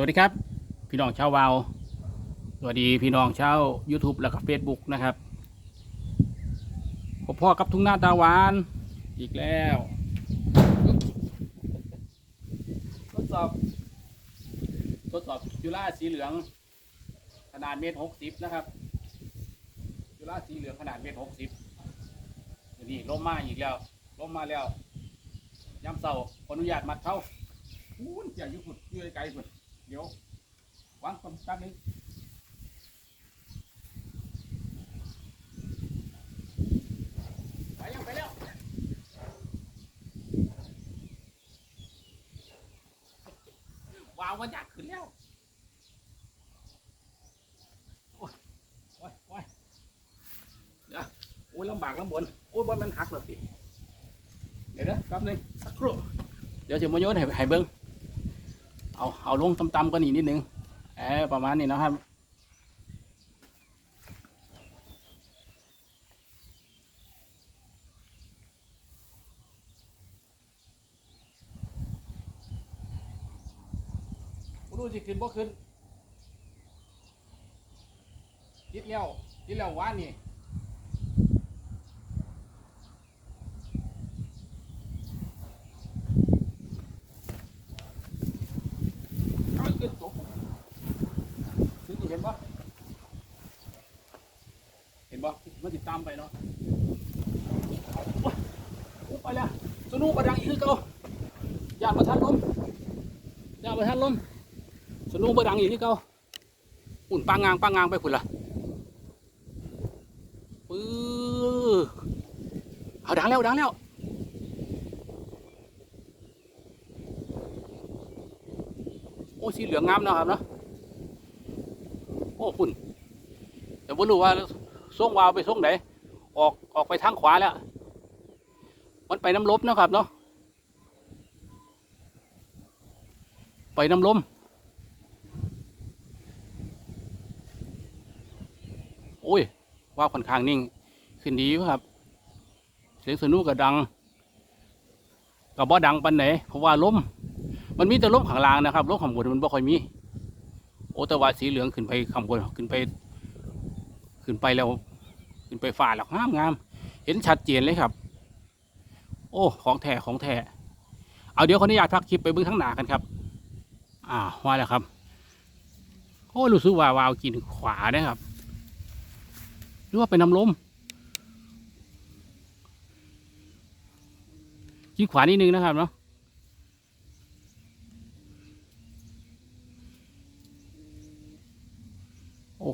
วัสดีครับ พี่น้องชาววาวสวัสดีพี่น้องชาว YouTube แล้วก็ Facebook นะครับพบพ่อกับทุ่งหน้าตาหวาน อีกแล้วทดสอบทดสอบจุฬาสีเหลือง ขนาดเมตรหกสิบนะครับ จุฬาสีเหลืองขนาดเมตรหกสิบนี่ล้มมาอีกแล้วล้มมาแล้วย้ำเสาขออนุญาตมัดเข้าอู้ยอย่าอยู่ขุดยู่ไกลๆขุด เดี๋ยววางคนตั้งนี้ไปแล้วไปแล้ววาวมันยากขึ้นแล้วโอ้ยโอ้ยโอ้ยเดี๋ยวโอ้ยลำบากลำบนโอ้ยบนมันหักแล้วสิเดี๋ยวนะแป๊บนึงสักครู่เดี๋ยวจะมาโยนให้ให้เบิ้ง เอาเอาลงต่ำๆกว่านี้นิดนึงเออประมาณนี้นะครับดูสิขึ้นบ่ขึ้นคิดแล้วคิดแล้วว่านี่อาเกินตกถึง นี่เห็นปะเห็นปะมันติดตามไปเนาะอ้ยโอ้ยไปแล้วสนุกประดังอีกคือเก่าอย่ามาทันลมอย่ามาทันลมสนุกประดังอีกคือเก่าอุ่นปางงางปางงางไปคุณล่ะปื้อเอาดังแล้วดังแล้วโอ้สีเหลืองงามนะครับเนาะ โอ้คุณแต่ไม่รู้ว่าส่งวาวไปส่งไหนออกออกไปทางขวาแล้ว มันไปน้ำลบนะครับเนาะไปน้ำลมโอ้ยว่าค่อนข้างนิ่ง ขึ้นดีครับ เสียงสนุกกับดังกับบ่ดังปันไหนเพราะว่าลมมันมีแต่ลมข้างล่างนะครับลมข้างบนมันบ่ค่อยมี อ้แต่ว่าสีเหลืองขึ้นไปข้างบนขึ้นไป ขึ้นไปแล้ว ขึ้นไปฟ้าแล้วงามงามเห็นชัดเจนเลยครับ โอ้ของแท้ของแท้เอาเดี๋ยวขออนุญาตพักคลิปไปเบื้องทั้งหนากันครับ อ่าว่าแล้วครับโอ้รู้สึกว่าวาวกินขวานะครับหรือว่าเป็นน้ำลมยิงขวานิดนึงนะครับเนาะ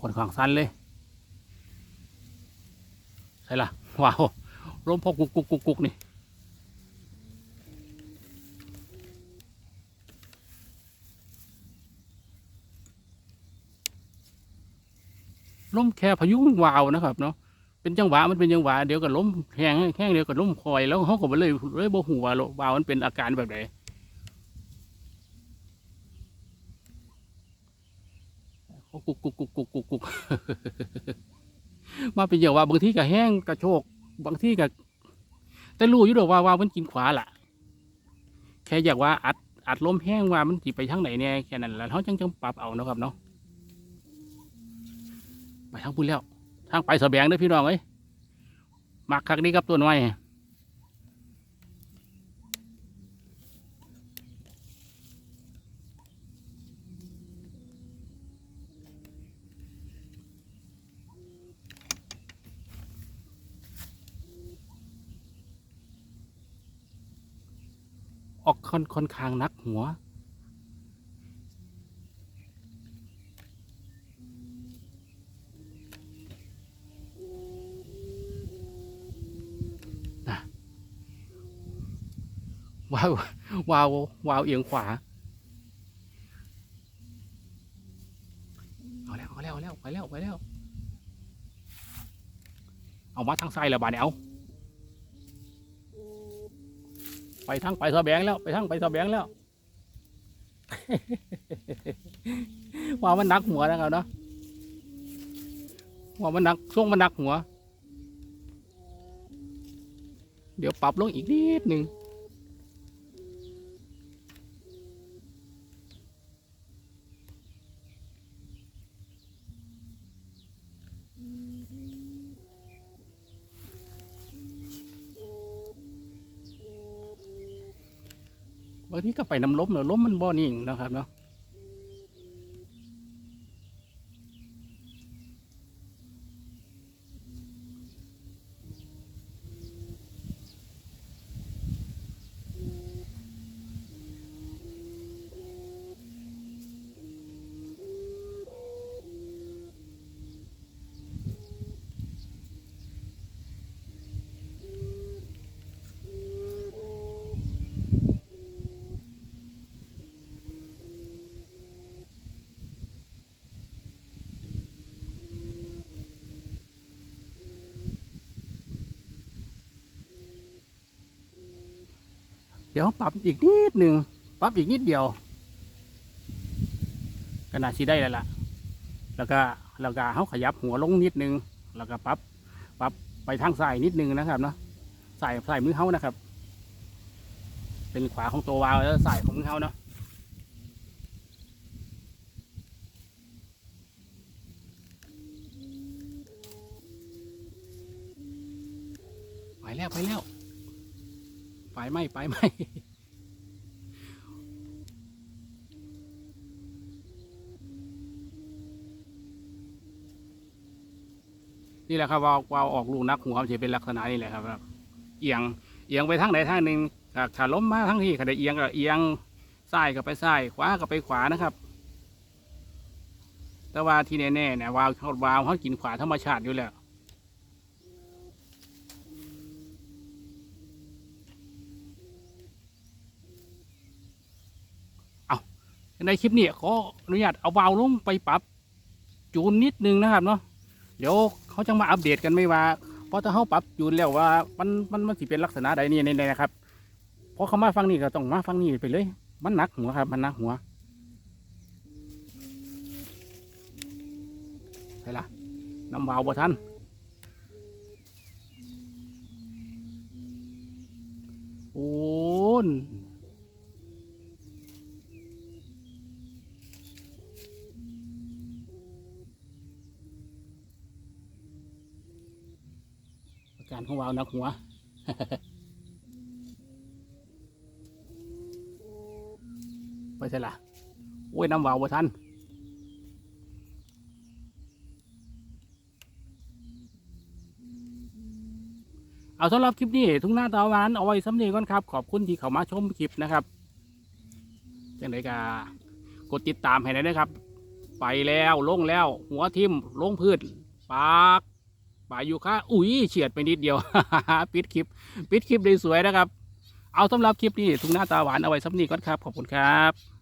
ค่อนข้างสั้นเลยใช่ละว้าวลมพกกุกกุกกุกกุกนี่ลมแค่พายุวาวนะครับเนาะเป็นจังหวะมันเป็นจังหวะเดี๋ยวก็ล้มแห้งแห้งเดี๋ยวก็ล้มคอยแล้วเขาก็บ่เลยเลยบ่หูว่าว่ามันเป็นอาการแบบไหนเขา กุกกุกกุกกุกกุกกุกมาเป็นอย่างว่าบางทีก็แห้งกระโชกบางทีก็แต่รู้อยู่ดอกว่าว่ามันกินขวาล่ะ แค่อยากว่าอัดอัดลมแห้งว่ามันจิไปทางไหนเนี่ยแค่นั้นแหละเขาจังจังปรับเอานะครับเนาะไปทางพุ่นแล้ว ทางไปสะแบงเด้อพี่น้องเอ้ยมักคักนี้กับตัวน้อย ออกค่อนค่อนข้างนักหัว ว้าวว้าวว้าวเอียงขวา เอาแล้ว เอาแล้ว เอาแล้ว ไปแล้ว ไปแล้ว เอามาทางซ้ายแล้วบาดเนี่ยเอา ไปทางไปสะแบงแล้วไปทางไปสะแบงแล้วว่ามันหนักหัวนะครับเนาะว่ามันหนักช่วงมันหนักหัว เดี๋ยวปรับลงอีกนิดหนึ่ง บางทีก็ไปน้ำล้มเนาะล้มมันบ่อนิ่งนะครับเนาะ เดี๋ยวปรับอีกนิดหนึ่งปรับอีกนิดเดียวก็น่าสิได้แล้วล่ะ แล้วก็แล้วก็เขาขยับหัวลงนิดนึง แล้วก็ปรับปรับไปทางซ้ายนิดนึงนะครับเนาะใส่ใส่มือเขานะครับ เป็นขวาของตัววาวแล้วใส่ของมือเขาเนาะไปแล้วไปแล้ว ไฟไหม้ไฟไหมนี่แหละครับวาววาวออกลูกนักหัวมันจะเป็นลักษณะนี้แหละครับ เอียงเอียงไปทางใดทางหนึ่งถ้าล้มมาทั้งที่ขณะเอียงก็เอียงซ้ายก็ไปซ้ายขวาก็ไปขวานะครับ แต่ว่าที่แน่ๆเนี่ยวาวเขาวาวเขากินขวาธรรมชาติอยู่แล้ว เอา ในคลิปนี้ขออนุญาตเอาวาวลงไปปรับ จูนนิดนึงนะครับเนาะเดี๋ยวเขาจะมาอัปเดตกันไม่ว่าเพราะถ้าเขาปรับจูนแล้วว่ามันมันมันสิเป็นลักษณะใดนี่ในนะครับเพราะเขามาฟังนี่ก็ต้องมาฟังนี่ไปเลย มันหนักหัวครับ มันหนักหัวใช่ละน้ำวาวบ่ทันโอ้ การของวาวนักหัวไปใช่ละโอ้ยน้ำวาวบ่ทันเอาสำหรับคลิปนี้ทุ่งหน้าตาวานเอาไว้สำเนียก่อนครับ ขอบคุณที่เข้ามาชมคลิปนะครับจังไดกากดติดตามให้ได้นะครับ ไปแล้วลงแล้ว หัวทิ่มลงพืชปาก ปลายอยู่ค่าอุ้ยเฉียดไปนิดเดียว ปิดคลิป ปิดคลิปได้สวยนะครับ เอาสำหรับคลิปนี้ทุ่งหน้าตาหวานเอาไว้สำเนียก่อนครับ ขอบคุณครับ